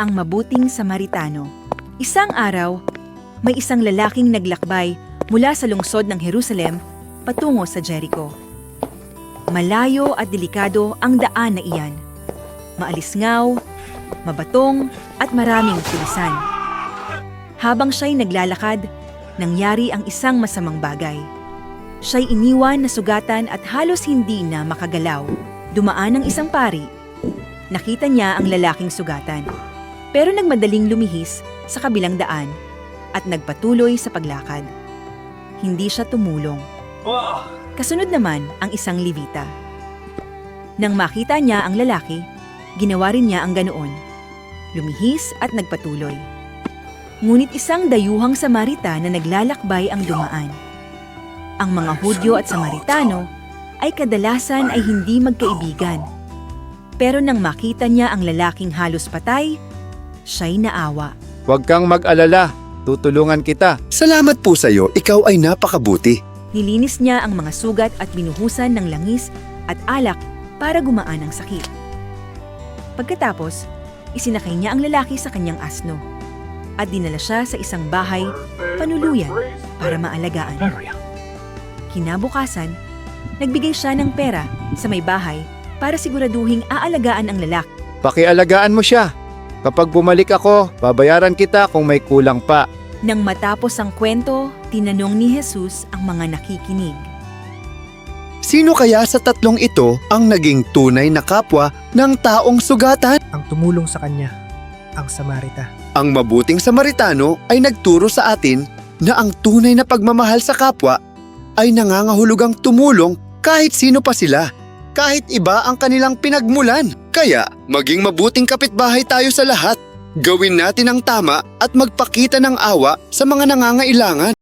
Ang mabuting Samaritano. Isang araw, may isang lalaking naglakbay mula sa lungsod ng Jerusalem patungo sa Jericho. Malayo at delikado ang daan na iyan. Maalisngaw, mabatong at maraming tulisan. Habang siya'y naglalakad, nangyari ang isang masamang bagay. Siya'y iniwan na sugatan at halos hindi na makagalaw. Dumaan ang isang pari. Nakita niya ang lalaking sugatan. Pero nagmadaling lumihis sa kabilang daan at nagpatuloy sa paglakad. Hindi siya tumulong. Kasunod naman ang isang Levita. Nang makita niya ang lalaki, ginawa rin niya ang ganoon. Lumihis at nagpatuloy. Ngunit isang dayuhang Samarita na naglalakbay ang dumaan. Ang mga Hudyo at Samaritano ay kadalasan ay hindi magkaibigan. Pero nang makita niya ang lalaking halos patay, siya'y naawa. Huwag kang mag-alala. Tutulungan kita. Salamat po sa iyo, ikaw ay napakabuti. Nilinis niya ang mga sugat at binuhusan ng langis at alak para gumaan ang sakit. Pagkatapos, isinakay niya ang lalaki sa kanyang asno at dinala siya sa isang bahay panuluyan para maalagaan. Kinabukasan, nagbigay siya ng pera sa may bahay para siguraduhing aalagaan ang lalaki. Pakialagaan mo siya. Kapag bumalik ako, babayaran kita kung may kulang pa. Nang matapos ang kwento, tinanong ni Jesus ang mga nakikinig. Sino kaya sa tatlong ito ang naging tunay na kapwa ng taong sugatan? ang tumulong sa kanya, ang Samarita. Ang mabuting Samaritano ay nagturo sa atin na ang tunay na pagmamahal sa kapwa ay nangangahulugang tumulong kahit sino pa sila, kahit iba ang kanilang pinagmulan. Kaya, maging mabuting kapitbahay tayo sa lahat. Gawin natin ang tama at magpakita ng awa sa mga nangangailangan.